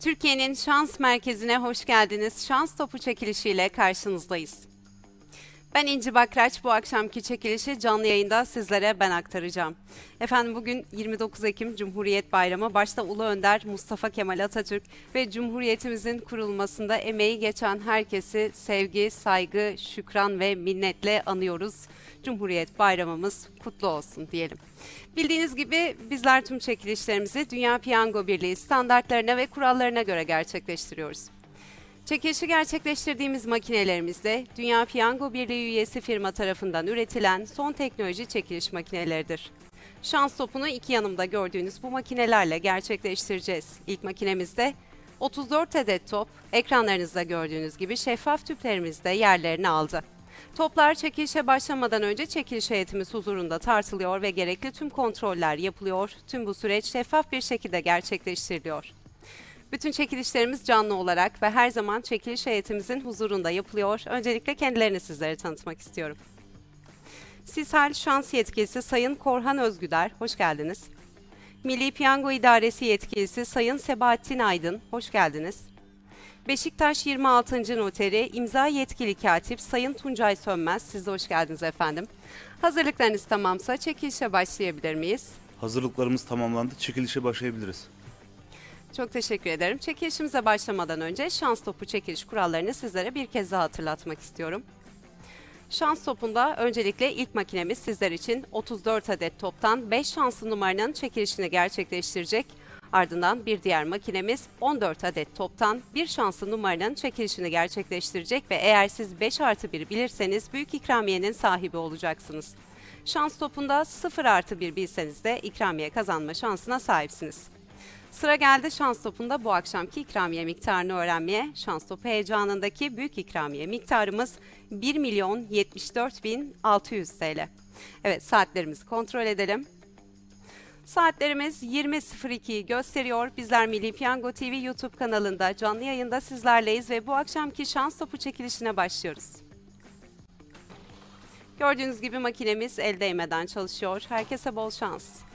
Türkiye'nin şans merkezine hoş geldiniz. Şans topu çekilişiyle karşınızdayız. Ben İnci Bakraç. Bu akşamki çekilişi canlı yayında sizlere ben aktaracağım. Efendim bugün 29 Ekim Cumhuriyet Bayramı. Başta Ulu Önder Mustafa Kemal Atatürk ve Cumhuriyetimizin kurulmasında emeği geçen herkesi sevgi, saygı, şükran ve minnetle anıyoruz. Cumhuriyet Bayramımız kutlu olsun diyelim. Bildiğiniz gibi bizler tüm çekilişlerimizi Dünya Piyango Birliği standartlarına ve kurallarına göre gerçekleştiriyoruz. Çekilişi gerçekleştirdiğimiz makinelerimizde Dünya Piyango Birliği üyesi firma tarafından üretilen son teknoloji çekiliş makineleridir. Şans topunu iki yanımda gördüğünüz bu makinelerle gerçekleştireceğiz. İlk makinemizde 34 adet top, ekranlarınızda gördüğünüz gibi şeffaf tüplerimizde yerlerini aldı. Toplar çekilişe başlamadan önce çekiliş heyetimiz huzurunda tartılıyor ve gerekli tüm kontroller yapılıyor. Tüm bu süreç şeffaf bir şekilde gerçekleştiriliyor. Bütün çekilişlerimiz canlı olarak ve her zaman çekiliş heyetimizin huzurunda yapılıyor. Öncelikle kendilerini sizlere tanıtmak istiyorum. Sishal Şans Yetkilisi Sayın Korhan Özgüder, hoş geldiniz. Milli Piyango İdaresi Yetkilisi Sayın Sebahattin Aydın, hoş geldiniz. Beşiktaş 26. Noteri İmza Yetkili Katip Sayın Tuncay Sönmez, siz de hoş geldiniz efendim. Hazırlıklarınız tamamsa çekilişe başlayabilir miyiz? Hazırlıklarımız tamamlandı. Çekilişe başlayabiliriz. Çok teşekkür ederim. Çekilişimize başlamadan önce şans topu çekiliş kurallarını sizlere bir kez daha hatırlatmak istiyorum. Şans topunda öncelikle ilk makinemiz sizler için 34 adet toptan 5 şanslı numaranın çekilişini gerçekleştirecek. Ardından bir diğer makinemiz 14 adet toptan bir şanslı numaranın çekilişini gerçekleştirecek ve eğer siz 5 artı 1 bilirseniz büyük ikramiyenin sahibi olacaksınız. Şans topunda 0 artı 1 bilseniz de ikramiye kazanma şansına sahipsiniz. Sıra geldi şans topunda bu akşamki ikramiye miktarını öğrenmeye. Şans topu heyecanındaki büyük ikramiye miktarımız 1 milyon 74 bin 600 TL. Evet saatlerimizi kontrol edelim. Saatlerimiz 20.02'yi gösteriyor. Bizler Milli Piyango TV YouTube kanalında canlı yayında sizlerleyiz ve bu akşamki şans topu çekilişine başlıyoruz. Gördüğünüz gibi makinemiz el değmeden çalışıyor. Herkese bol şans.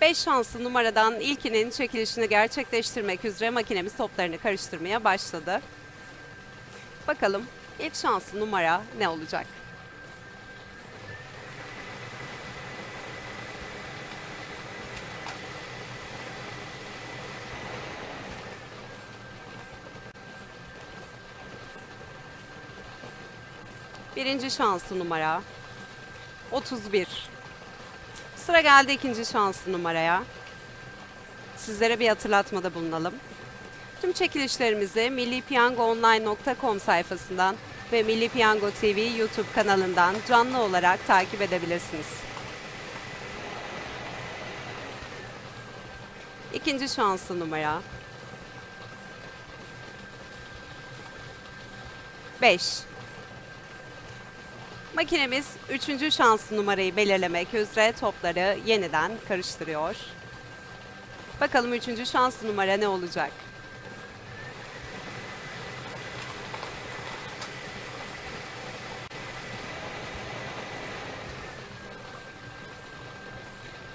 Beş şanslı numaradan ilkinin çekilişini gerçekleştirmek üzere makinemiz toplarını karıştırmaya başladı. Bakalım ilk şanslı numara ne olacak? Birinci şanslı numara 31. Sıra geldi ikinci şanslı numaraya. Sizlere bir hatırlatmada bulunalım. Tüm çekilişlerimizi millipiyangoonline.com sayfasından ve Milli Piyango TV YouTube kanalından canlı olarak takip edebilirsiniz. İkinci şanslı numara 5. Makinemiz üçüncü şanslı numarayı belirlemek üzere topları yeniden karıştırıyor. Bakalım üçüncü şanslı numara ne olacak?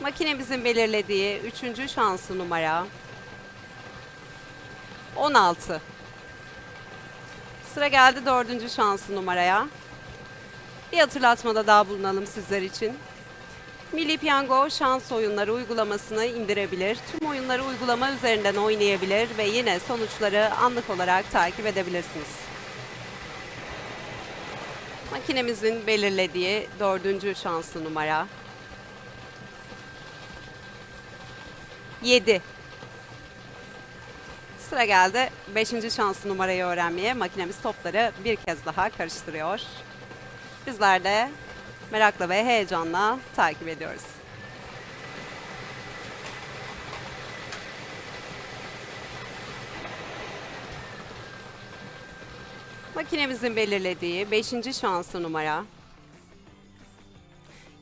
Makinemizin belirlediği üçüncü şanslı numara 16. Sıra geldi dördüncü şanslı numaraya. Bir hatırlatmada daha bulunalım sizler için. Milli Piyango şans oyunları uygulamasını indirebilir. Tüm oyunları uygulama üzerinden oynayabilir ve yine sonuçları anlık olarak takip edebilirsiniz. Makinemizin belirlediği dördüncü şanslı numara. 7. Sıra geldi 5. şanslı numarayı öğrenmeye. Makinemiz topları bir kez daha karıştırıyor. Bizler de merakla ve heyecanla takip ediyoruz. Makinemizin belirlediği 5. şanslı numara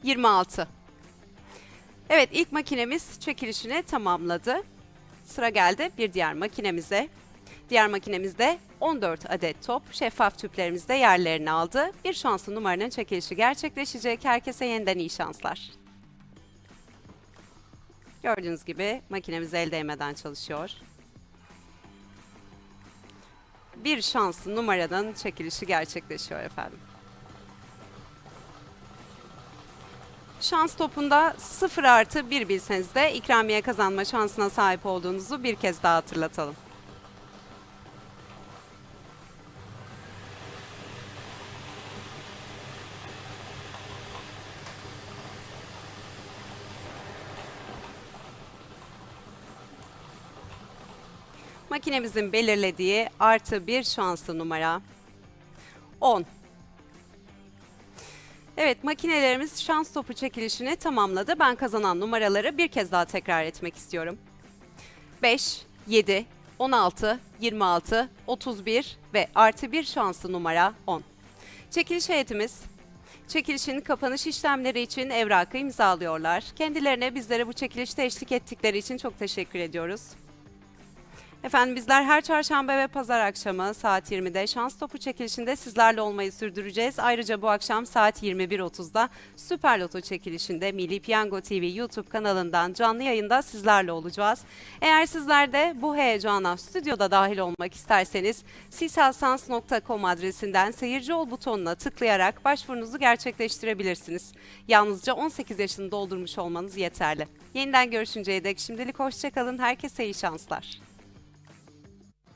26. Evet ilk makinemiz çekilişini tamamladı. Sıra geldi bir diğer makinemize. Diğer makinemizde 14 adet top şeffaf tüplerimizde yerlerini aldı. Bir şanslı numaranın çekilişi gerçekleşecek. Herkese yeniden iyi şanslar. Gördüğünüz gibi makinemiz el değmeden çalışıyor. Bir şanslı numaranın çekilişi gerçekleşiyor efendim. Şans topunda 0 artı 1 bilseniz de ikramiye kazanma şansına sahip olduğunuzu bir kez daha hatırlatalım. Makinemizin belirlediği artı bir şanslı numara 10. Evet makinelerimiz şans topu çekilişini tamamladı. Ben kazanan numaraları bir kez daha tekrar etmek istiyorum. 5, 7, 16, 26, 31 ve artı bir şanslı numara 10. Çekiliş heyetimiz çekilişin kapanış işlemleri için evrakı imzalıyorlar. Kendilerine bizlere bu çekilişte eşlik ettikleri için çok teşekkür ediyoruz. Efendim bizler her çarşamba ve pazar akşamı saat 20'de şans topu çekilişinde sizlerle olmayı sürdüreceğiz. Ayrıca bu akşam saat 21.30'da Süper Loto çekilişinde Milli Piyango TV YouTube kanalından canlı yayında sizlerle olacağız. Eğer sizler de bu heyecana stüdyoda dahil olmak isterseniz sisalsans.com adresinden seyirci ol butonuna tıklayarak başvurunuzu gerçekleştirebilirsiniz. Yalnızca 18 yaşını doldurmuş olmanız yeterli. Yeniden görüşünceye dek şimdilik hoşçakalın. Herkese iyi şanslar.